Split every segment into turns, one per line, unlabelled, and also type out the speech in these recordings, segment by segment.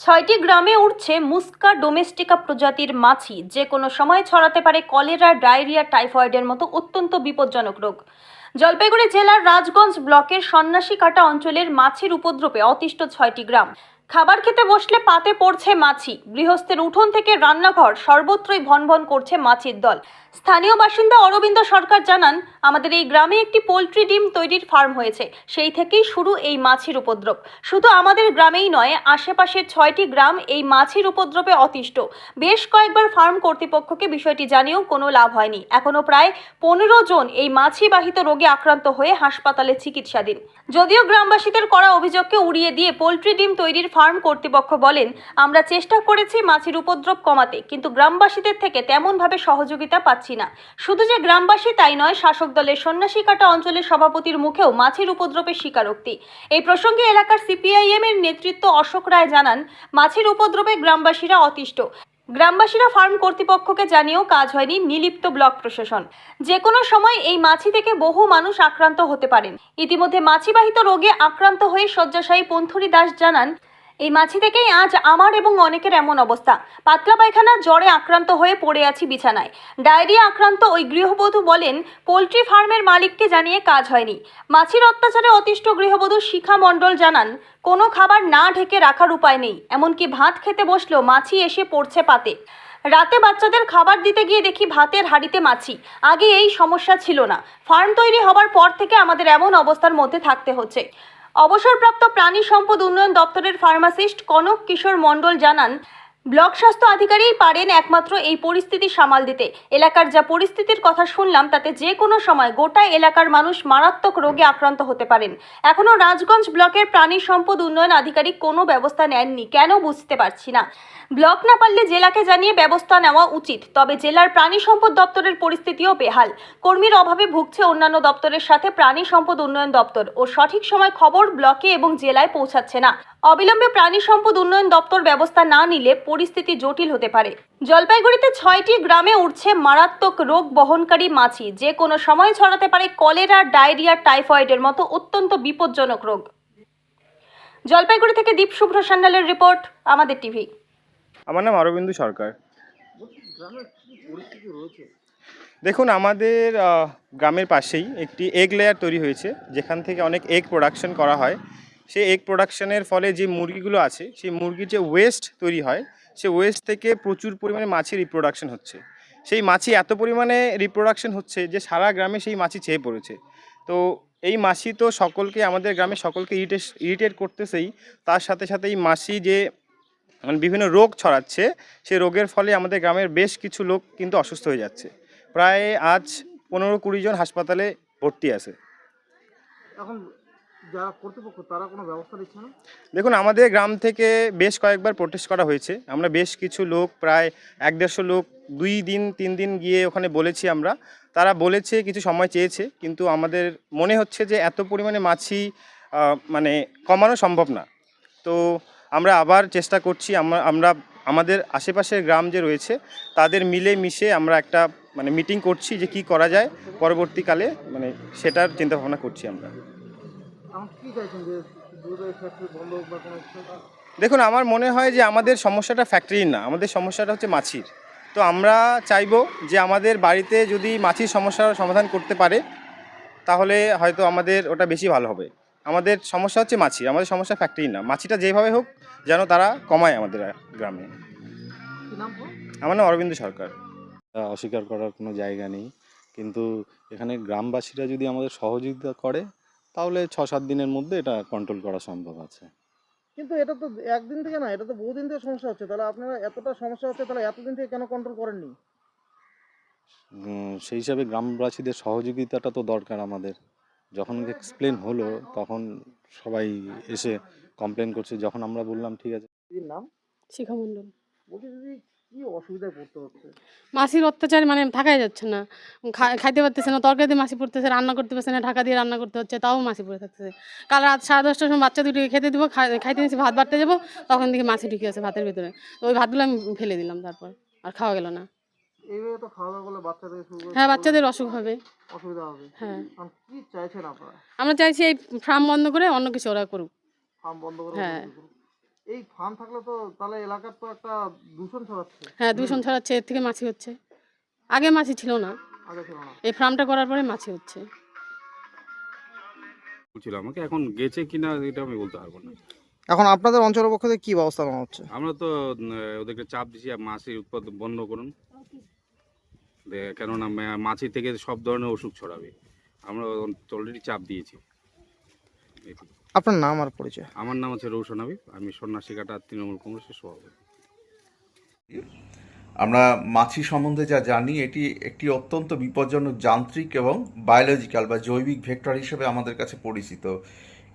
ছয়টি গ্রামে উঠছে মুস্কা ডোমেস্টিকা প্রজাতির মাছি। যে কোনো সময় ছড়াতে পারে কলেরা, ডায়রিয়া, টাইফয়েডের মতো অত্যন্ত বিপজ্জনক রোগ। জলপাইগুড়ি জেলার রাজগঞ্জ ব্লকের সন্ন্যাসী কাটা অঞ্চলের মাছির উপদ্রবে অতিষ্ঠ ছয়টি গ্রাম। খাবার খেতে বসলে পাতে পড়ছে মাছি। গৃহস্থের উঠোন থেকে রান্নাঘর সর্বত্রই ভনভন করছে মাছির দল। স্থানীয় বাসিন্দা অরবিন্দ সরকার জানান, আমাদের এই গ্রামে একটি পোলট্রি ডিম তৈরির ফার্ম হয়েছে। সেই থেকেই শুরু এই মাছির উপদ্রব। শুধু আমাদের গ্রামেই নয়, আশেপাশের ছয়টি গ্রাম এই মাছির উপদ্রবে অতিষ্ঠ। বেশ কয়েকবার ফার্ম কর্তৃপক্ষকে বিষয়টি জানিয়েও কোনো লাভ হয়নি। এখনও প্রায় পনেরো জন এই মাছিবাহিত রোগে আক্রান্ত হয়ে হাসপাতালে চিকিৎসাধীন। যদিও গ্রামবাসীদের করা অভিযোগকে উড়িয়ে দিয়ে পোলট্রি ডিম তৈরির ফার্ম কর্তৃপক্ষ বলেন, আমরা চেষ্টা করেছি মাছির উপদ্রব কমাতে, কিন্তু গ্রামবাসীদের থেকে তেমনভাবে সহযোগিতা পাচ্ছি না। শুধু যে গ্রামবাসী তাই নয়, শাসক দলের সন্ন্যাসী কাটা অঞ্চলের সভাপতির মুখেও মাছির উপদ্রবের স্বীকারোক্তি। এই প্রসঙ্গে এলাকার সিপিআইএম এর নেতৃত্ব অশোক রায় জানান, মাছির উপদ্রবে গ্রামবাসীরা অতিষ্ঠ। গ্রামবাসীরা ফার্ম কর্তৃপক্ষকে জানিয়েও কাজ হয়নি নিলিপ্ত ব্লক প্রশাসন। যে কোনো সময় এই মাছি থেকে বহু মানুষ আক্রান্ত হতে পারেন। ইতিমধ্যে মাছিবাহিত রোগে আক্রান্ত হয়ে শয্যাশায়ী পন্থুরি দাস জানান এই মাছি থেকেই আজ আমার এবং অনেকের এমন অবস্থা। পাতলা পায়খানা, জ্বরে আক্রান্ত হয়ে পড়ে আছি বিছানায়। ডায়রিয়া আক্রান্ত ওই গৃহবধূ বলেন, পোলট্রি ফার্মের মালিককে জানিয়ে কাজ হয়নি। মাছির অত্যাচারে অতিষ্ঠ গৃহবধূ শিখা মণ্ডল জানান, কোনো খাবার না ঢেকে রাখার উপায় নেই, এমনকি ভাত খেতে বসলেও মাছি এসে পড়ছে পাতে। রাতে বাচ্চাদের খাবার দিতে গিয়ে দেখি ভাতের হাঁড়িতে মাছি। আগে এই সমস্যা ছিল না। ফার্ম তৈরি হবার পর থেকে আমাদের এমন অবস্থার মধ্যে থাকতে হচ্ছে। অবসরপ্রাপ্ত প্রাণী সম্পদ উন্নয়ন দপ্তরের ফার্মাসিস্ট কনক কিশোর মণ্ডল জানান ব্লক স্বাস্থ্য আধিকারিক পারেন একমাত্র এই পরিস্থিতি সামাল দিতে। এলাকার যা পরিস্থিতির কথা শুনলাম, তাতে যে কোনো সময় গোটা এলাকার মানুষ মারাত্মক রোগে আক্রান্ত হতে পারেন। এখনও রাজগঞ্জ ব্লকের প্রাণী সম্পদ উন্নয়ন আধিকারিক কোনো ব্যবস্থা নেননি, কেন বুঝতে পারছি না। ব্লক না পারলে জেলাকে জানিয়ে ব্যবস্থা নেওয়া উচিত, তবে জেলার প্রাণী সম্পদ দপ্তরের পরিস্থিতিও বেহাল। কর্মীর অভাবে ভুগছে অন্যান্য দপ্তরের সাথে প্রাণী সম্পদ উন্নয়ন দপ্তর, ও সঠিক সময় খবর ব্লকে এবং জেলায় পৌঁছাচ্ছে না। অবিলম্বে প্রাণী সম্পদ উন্নয়ন দপ্তর ব্যবস্থা না নিলে পরিস্থিতি জটিল হতে পারে। জলপাইগুড়িতে ছয়টি গ্রামে উঠছে মারাত্মক রোগ বহনকারী মাছি। যে কোনো সময় ছড়াতে পারে কলেরা, ডায়রিয়া, টাইফয়েডের মতো অত্যন্ত বিপজ্জনক রোগ। জলপাইগুড়ি থেকে দীপ শুভ্র সান্যালের রিপোর্ট, আমাদের টিভি।
আমার নাম অরবিন্দু সরকার। দেখুন, আমাদের গ্রামের পাশেই একটি এগ লেয়ার তৈরি হয়েছে, যেখান থেকে অনেক এগ প্রোডাকশন করা হয়। সেই এগ প্রোডাকশনের ফলে যে মুরগিগুলো আছে, সেই মুরগির যে ওয়েস্ট তৈরি হয় সেই ওয়েস্ট থেকে প্রচুর পরিমাণে মাছি রিপ্রোডাকশন হচ্ছে। সেই মাছি এত পরিমাণে রিপ্রোডাকশন হচ্ছে যে সারা গ্রামে সেই মাছি ছেয়ে পড়েছে। তো এই মাছি তো সকলকে, আমাদের গ্রামে সকলকে ইরিটেট ইরিটেট করতেছেই। তার সাথে সাথে এই মাছি যে মানে বিভিন্ন রোগ ছড়াচ্ছে সেই রোগের ফলে আমাদের গ্রামের বেশ কিছু লোক কিন্তু অসুস্থ হয়ে যাচ্ছে। প্রায় আজ পনেরো কুড়ি জন হাসপাতালে ভর্তি আছে।
এখন যারা কর্তৃপক্ষ, তারা কোনো ব্যবস্থা নিচ্ছে না?
দেখুন, আমাদের গ্রাম থেকে বেশ কয়েকবার প্রোটেস্ট করা হয়েছে। আমরা বেশ কিছু লোক, প্রায় এক দেড়শো লোক, দুই দিন, তিন দিন গিয়ে ওখানে বলেছি আমরা। তারা বলেছে, কিছু সময় চেয়েছে, কিন্তু আমাদের মনে হচ্ছে যে এত পরিমাণে মাছি মানে কমানো সম্ভব না। তো আমরা আবার চেষ্টা করছি, আমরা আমরা আমাদের আশেপাশের গ্রাম যে রয়েছে, তাদের মিলে মিশে আমরা একটা মানে মিটিং করছি যে কি করা যায়। পরবর্তীকালে মানে সেটার চিন্তাভাবনা করছি আমরা। দেখুন আমার মনে হয় যে আমাদের সমস্যাটা ফ্যাক্টরির না আমাদের সমস্যাটা হচ্ছে মাছির। তো আমরা চাইব যে আমাদের বাড়িতে যদি মাছির সমস্যার সমাধান করতে পারে তাহলে হয়তো আমাদের ওটা বেশি ভালো হবে। আমাদের সমস্যা হচ্ছে মাছি আমাদের সমস্যা ফ্যাক্টরি না। মাছিটা যেভাবে হোক যেন তারা কমায় আমাদের গ্রামে। আমার নাম অরবিন্দ সরকার।
অস্বীকার করার কোনো জায়গা নেই। কিন্তু এখানে গ্রামবাসীরা যদি আমাদের সহযোগিতা করে তাহলে ছ সাত দিনের মধ্যে এটা কন্ট্রোল করা সম্ভব আছে।
কিন্তু এটা তো একদিন থেকে না এটা তো বহুদিন থেকে সমস্যা হচ্ছে। তাহলে আপনারা এতটা সমস্যা হচ্ছে তাহলে এতদিন থেকে কেন কন্ট্রোল করেননি?
সেই হিসাবে গ্রামবাসীদের সহযোগিতাটা তো দরকার আমাদের। যখন এক্সপ্লেন হলো তখন সবাই এসে কমপ্লেন করছে। যখন আমরা বললাম ঠিক আছে।
নাম?
শিখা মণ্ডল।
বলছি দিদি কি অসুবিধায় পড়তে হচ্ছে?
মাসির অত্যাচার মানে থাকাই যাচ্ছে না। খাইতে পারতেছে না তরকারিতে মাসি পড়তেছে রান্না করতে পারছে না ঢাকা দিয়ে রান্না করতে হচ্ছে তাও মাসি পড়ে থাকতেছে। কাল রাত সাড়ে দশটার সময় বাচ্চা দুটোকে খেতে দেবো খাইতে নিয়েছি ভাত বাড়তে যাব তখন দেখি মাছি ঢুকে আছে ভাতের ভিতরে। তো ওই ভাতগুলো আমি ফেলে দিলাম তারপর আর খাওয়া গেল না।
এইভাবে তো খাওয়া দাওয়া করলে বাচ্চা থেকে শুরু করে
হ্যাঁ বাচ্চাদের অসুখ হবে।
অসুবিধা হবে।
হ্যাঁ।
কি চাইছেন আপনারা?
আমরা চাইছি এই ফার্ম বন্ধ করে অন্য কিছু ওরা করুক।
ফার্ম বন্ধ করে
হ্যাঁ।
এই ফার্ম থাকলে তো তাহলে এলাকার তো একটা দূষণ ছড়াচ্ছে।
হ্যাঁ দূষণ ছড়াচ্ছে এর থেকে মাছি হচ্ছে। আগে মাছি ছিল না।
আগে ছিল না।
এই ফার্মটা করার পরে মাছি হচ্ছে।
ছিল আমাকে এখন গেছে কিনা এটা আমি বলতে পারব না।
এখন আপনাদের অঞ্চলের পক্ষ থেকে কি ব্যবস্থা নেওয়া হচ্ছে?
আমরা তো ওদেরকে চাপ দিছি আর মাছির উৎপাদন বন্ধ করুন। দে- কেননা মা- মাছি থেকে সব ধরনের অসুখ ছড়াবে। আমরা অলরেডি চাপ দিয়েছি।
আপনার নাম আর পরিচয়?
আমার নাম হচ্ছে রৌশন হাবিব আমি সন্ন্যাসীকাটা তৃণমূল কংগ্রেসের সভাপতি।
আমরা মাছি সম্বন্ধে যা জানি এটি একটি অত্যন্ত বিপজ্জনক যান্ত্রিক এবং বায়োলজিক্যাল বা জৈবিক ভেক্টর হিসেবে আমাদের কাছে পরিচিত।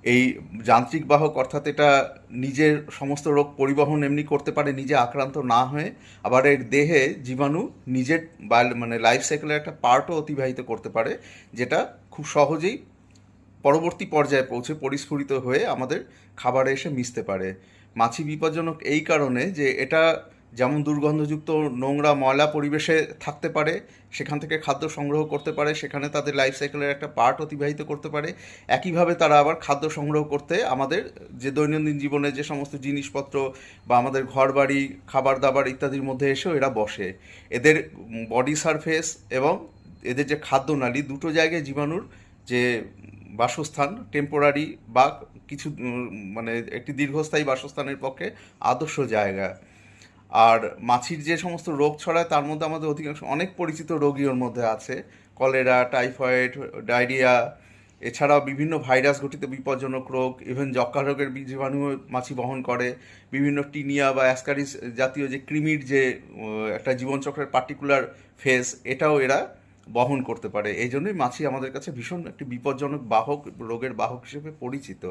এই যান্ত্রিক বাহক অর্থাৎ এটা নিজের সমস্ত রোগ পরিবহন এমনি করতে পারে নিজে আক্রান্ত না হয়ে আবার এর দেহে জীবাণু নিজের বায়ো মানে লাইফ সাইকেলের একটা পার্টও অতিবাহিত করতে পারে যেটা খুব সহজেই পরবর্তী পর্যায়ে পৌঁছে পরিস্ফুরিত হয়ে আমাদের খাবারে এসে মিশতে পারে। মাছি বিপজ্জনক এই কারণে যে এটা যেমন দুর্গন্ধযুক্ত নোংরা ময়লা পরিবেশে থাকতে পারে, সেখান থেকে খাদ্য সংগ্রহ করতে পারে, সেখানে তাদের লাইফ সাইকেলের একটা পার্ট অতিবাহিত করতে পারে। একইভাবে তারা আবার খাদ্য সংগ্রহ করতে আমাদের যে দৈনন্দিন জীবনে যে সমস্ত জিনিসপত্র বা আমাদের ঘর বাড়ি খাবার দাবার ইত্যাদির মধ্যে এসেও এরা বসে। এদের বডি সারফেস এবং এদের যে খাদ্যনালী দুটো জায়গায় জীবাণুর যে বাসস্থান টেম্পোরারি বা কিছু মানে একটি দীর্ঘস্থায়ী বাসস্থানের পক্ষে আদর্শ জায়গা। আর মাছির যে সমস্ত রোগ ছড়ায়, তার মধ্যে আমাদের অধিকাংশ, অনেক পরিচিত রোগী ওর মধ্যে আছে। কলেরা, টাইফয়েড, ডায়রিয়া, এছাড়াও বিভিন্ন ভাইরাস ঘটিত বিপজ্জনক রোগ ইভেন যক্ষ্মা রোগের জীবাণু মাছি বহন করে। বিভিন্ন টিনিয়া বা অ্যাসকারিস জাতীয় যে কৃমির যে একটা জীবনচক্রের পার্টিকুলার ফেস এটাও এরা বহন করতে পারে। এই জন্যই মাছি আমাদের কাছে ভীষণ একটি বিপজ্জনক বাহক, রোগের বাহক হিসেবে পরিচিত।